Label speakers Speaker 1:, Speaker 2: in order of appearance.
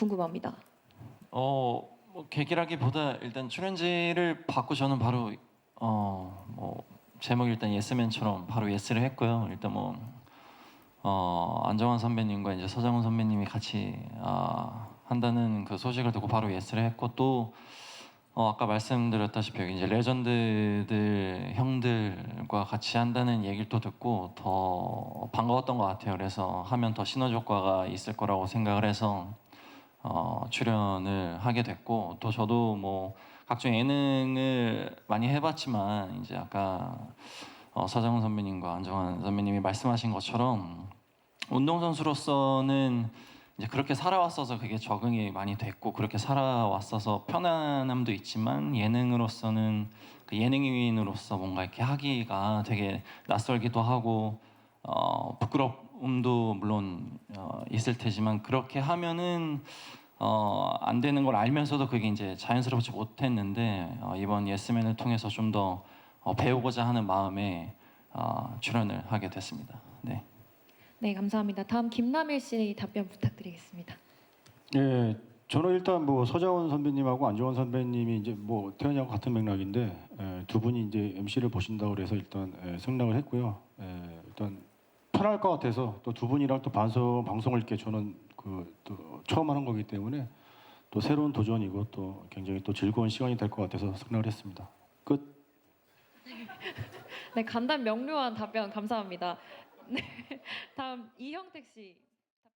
Speaker 1: 궁금합니다.
Speaker 2: 어, 뭐 계기라기보다 일단 출연지를 받고 저는 바로 어, 뭐 제목 일단 예스맨처럼 바로 예스를 했고요. 일단 뭐 어, 안정환 선배님과 이제 서장훈 선배님이 같이 아, 한다는 그 소식을 듣고 바로 예스를 했고 또 어, 아까 말씀드렸다시피 이제 레전드들 형들과 같이 한다는 얘기를 또 듣고 더 반가웠던 것 같아요. 그래서 하면 더 시너지 효과가 있을 거라고 생각을 해서 어, 출연을 하게 됐고 또 저도 뭐 각종 예능을 많이 해봤지만 이제 아까 어, 서장훈 선배님과 안정환 선배님이 말씀하신 것처럼 운동선수로서는 이제 그렇게 살아왔어서 그게 적응이 많이 됐고 그렇게 살아왔어서 편안함도 있지만 예능으로서는 그 예능인으로서 뭔가 이렇게 하기가 되게 낯설기도 하고 어, 부끄러움도 물론 어, 있을 테지만 그렇게 하면은 어, 안 되는 걸 알면서도 그게 이제 자연스럽지 못했는데 어, 이번 예스맨을 통해서 좀 더 어, 배우고자 하는 마음에 어, 출연을 하게 됐습니다. 네.
Speaker 1: 네, 감사합니다. 다음 김남일 씨 답변 부탁드리겠습니다.
Speaker 3: 예, 저는 일단 뭐 서장훈 선배님하고 안정환 선배님이 이제 뭐 태연이하고 같은 맥락인데 예, 두 분이 이제 MC를 보신다고 그래서 일단 예, 승낙을 했고요. 예, 일단 편할 것 같아서 또 두 분이랑 또 방송 방송을 이렇게 저는 그 또 처음 하는 거기 때문에 또 새로운 도전이고 또 굉장히 또 즐거운 시간이 될 것 같아서 승낙을 했습니다. 끝.
Speaker 1: 네, 간단 명료한 답변 감사합니다. 네, 다음 이형택 씨.